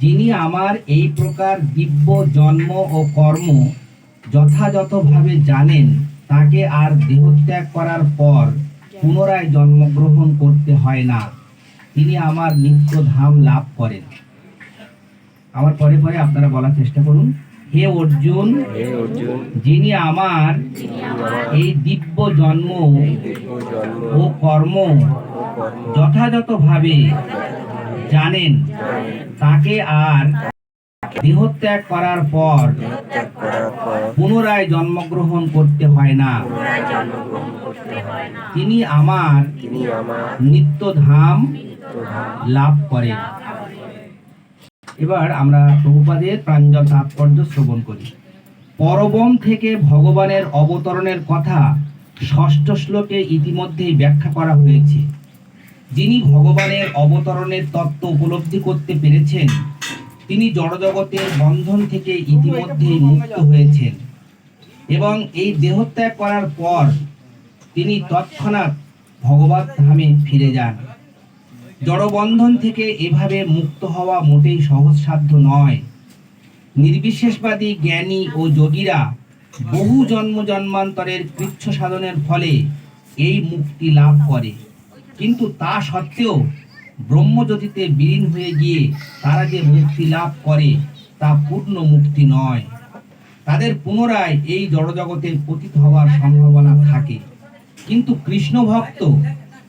যিনি আমার এই প্রকার দিব্য জন্ম ও কর্ম যথাযথভাবে জানেন তাকে আর দেহত্যাগ করার পর পুনরায় জন্মগ্রহণ করতে হয় না। তিনি আমার নিত্য ধাম লাভ করেন। আমার পরে পরে আপনারা বলার চেষ্টা করুন হে অর্জুন যিনি আমার এই দিব্য জন্ম ও কর্ম যথাযথভাবে জানেন তাকে আর দেহত্যাগ করার পর পুনরায় জন্মগ্রহণ করতে হয় না। তিনি আমার নিত্য ধাম লাভ করেন এবার আমরা প্রভুপাদের প্রাঞ্জল তাৎপর্য শ্রবণ করি। পরবম থেকে ভগবানের অবতরণের কথা ষষ্ঠ শ্লোকে ইতিমধ্যেই ব্যাখ্যা করা হয়েছে। যিনি ভগবানের অবতরণের তত্ত্ব উপলব্ধি করতে পেরেছেন তিনি জড়জগতের বন্ধন থেকে ইতিমধ্যেই মুক্ত হয়েছেন এবং এই দেহত্যাগ করার পর তিনি তৎক্ষণাৎ ভগবত ধামে ফিরে যান। জড়বন্ধন থেকে এভাবে মুক্ত হওয়া মোটেই সহজসাধ্য নয়। নির্বিশেষবাদী জ্ঞানী ও যোগীরা বহু জন্ম জন্মান্তরের কৃচ্ছ সাধনের ফলে এই মুক্তি লাভ করে। কিন্তু তা সত্ত্বেও ব্রহ্মজ্যোতিতে বিলীন হয়ে গিয়ে তারা যে মুক্তি লাভ করে, তা পূর্ণ মুক্তি নয়। তাদের পুনরায় এই জড়জগতে পতিত হওয়ার সম্ভাবনা থাকে। কিন্তু কৃষ্ণ ভক্ত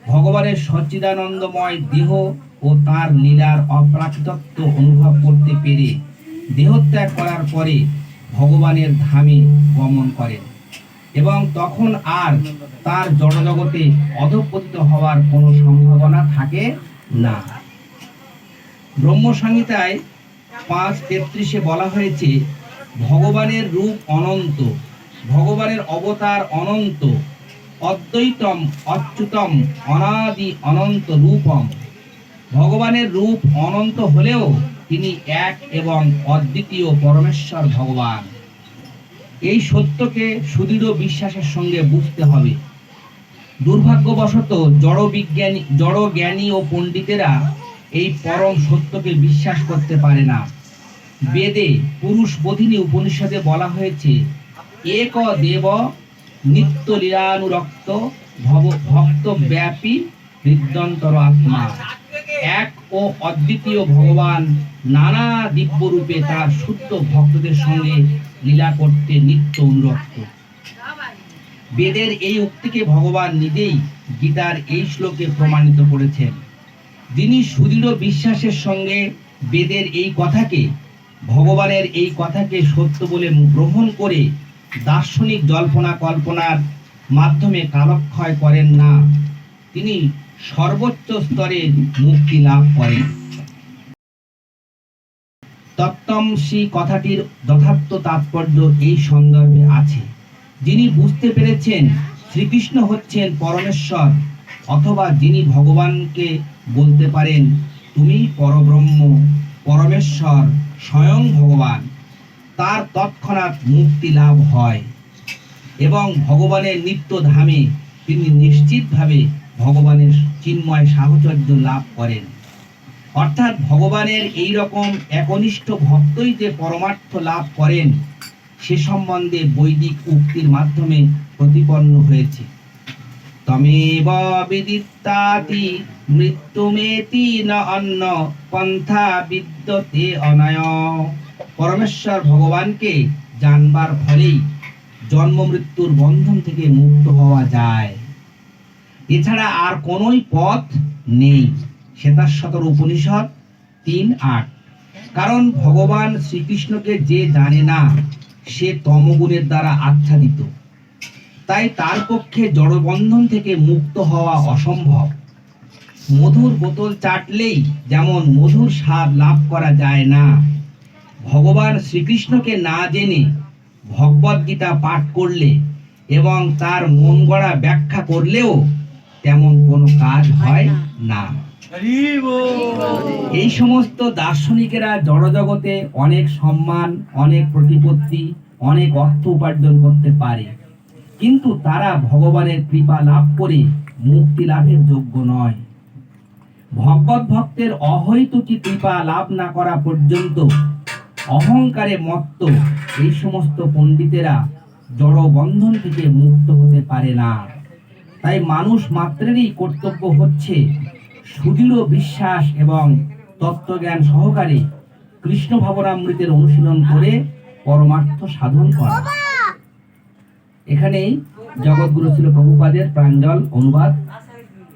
ভগবানের সচ্চিদানন্দময় দেহ ও তার লীলার অপ্রাকৃতত্ব অনুভব করতে পেরে দেহত্যাগ করার পরে ভগবানের ধামে গমন করেন। এবং তখন আর তার জড়জগতে অধপতিত হওয়ার কোনো সম্ভাবনা থাকে না। ব্রহ্মসংহিতায় পাঁচ তেত্রিশে বলা হয়েছে, ভগবানের রূপ অনন্ত, ভগবানের অবতার অনন্ত, অদ্বৈতম, অচ্যুতম, অনাদি অনন্ত রূপম। ভগবানের রূপ অনন্ত হলেও তিনি এক এবং অদ্বিতীয় পরমেশ্বর ভগবান। এই সত্যকে সুদৃঢ় বিশ্বাসের সঙ্গে বুঝতে হবে। দুর্ভাগ্যবশত জড় বিজ্ঞানী, জড় জ্ঞানী ও পণ্ডিতেরা এই পরম সত্যকে বিশ্বাস করতে পারে না। বেদে পুরুষ বোধিনী উপনিষদে বলা হয়েছে, এক দেব নিত্য লীলানুরক্ত ভক্ত ব্যাপী হৃদন্তর আত্মা। এক ও অদ্বিতীয় ভগবান নানা দিব্য রূপে তার শুদ্ধ ভক্তদের সঙ্গে লীলা করতে নিত্য অনুরক্ত। বেদের এই উক্তিকে ভগবান নিজেই গীতার এই শ্লোকে প্রমাণিত করেছেন। যিনি সুদৃঢ় বিশ্বাসের সঙ্গে বেদের এই কথাকে, ভগবানের এই কথাকে সত্য বলে গ্রহণ করে দার্শনিক জল্পনা কল্পনার মাধ্যমে কালক্ষয় করেন না, তিনি সর্বোচ্চ স্তরে মুক্তি লাভ করেন তত্ত্বমসি কথাটির যথার্থ তাৎপর্য এই সন্দর্ভে আছে। যিনি বুঝতে পেরেছেন শ্রীকৃষ্ণ হচ্ছেন পরমেশ্বর, অথবা যিনি ভগবানকে বলতে পারেন তুমি পরব্রহ্ম, পরমেশ্বর, স্বয়ং ভগবান। তার তৎক্ষণাৎ মুক্তি লাভ হয়। এবং ভগবানের নিত্য ধামে তিনি নিশ্চিতভাবে ভগবানের চিন্ময় সাহচর্য লাভ করেন। অর্থাৎ ভগবানের এই রকম একনিষ্ঠ ভক্তই যে পরমার্থ লাভ করেন, সে সম্বন্ধে বৈদিক উক্তির মাধ্যমে প্রতিপন্ন হয়েছে। তমেব বিদিত্তাতি মৃত্যুমেতি ন অন্য পন্থা বিদ্যতে অনয়। পরমেশ্বর ভগবানকে জানবার ফলেই জন্ম মৃত্যুর বন্ধন থেকে মুক্ত হওয়া যায়। এছাড়া আর কোনোই পথ নেই। শ্বেতার শ্বেতাশ্বতর উপনিষদ তিন আট। কারণ ভগবান শ্রীকৃষ্ণকে যে জানে না, সে তমগুণের দ্বারা আচ্ছাদিত। তাই তার পক্ষে জড়বন্ধন থেকে মুক্ত হওয়া অসম্ভব। মধুর বোতল চাটলেই যেমন মধুর স্বাদ লাভ করা যায় না। ভগবান শ্রীকৃষ্ণকে না জেনে ভগবদ্গীতা পাঠ করলে এবং তার মন গড়া ব্যাখ্যা করলেও তেমন কোনো কাজ হয় না। এই সমস্ত দার্শনিকেরা জড়জগতে অনেক সম্মান অনেক প্রতিপত্তি অনেক অর্থ উপার্জন করতে পারে। কিন্তু তারা ভগবানের কৃপা লাভ করে মুক্তি লাভের যোগ্য নয়। ভগবত ভক্তের অহৈতুকী কৃপা লাভ না করা পর্যন্ত অহংকারে মত্ত এই সমস্ত পণ্ডিতেরা জড়বন্ধন থেকে মুক্ত হতে পারে না। তাই মানুষ মাত্রেরই কর্তব্য হচ্ছে সুদৃঢ় বিশ্বাস এবং তত্ত্বজ্ঞান সহকারে কৃষ্ণ ভাবনামৃতের অনুশীলন করে পরমার্থ সাধন করা। এখানেই জগৎগুরু ছিল প্রভুপাদের প্রাঞ্জল অনুবাদ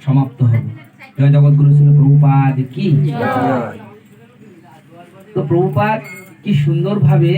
সমাপ্ত হবে জয় জগৎগুরু ছিল প্রভুপাদ কি? তো প্রভুপাদ কি সুন্দরভাবে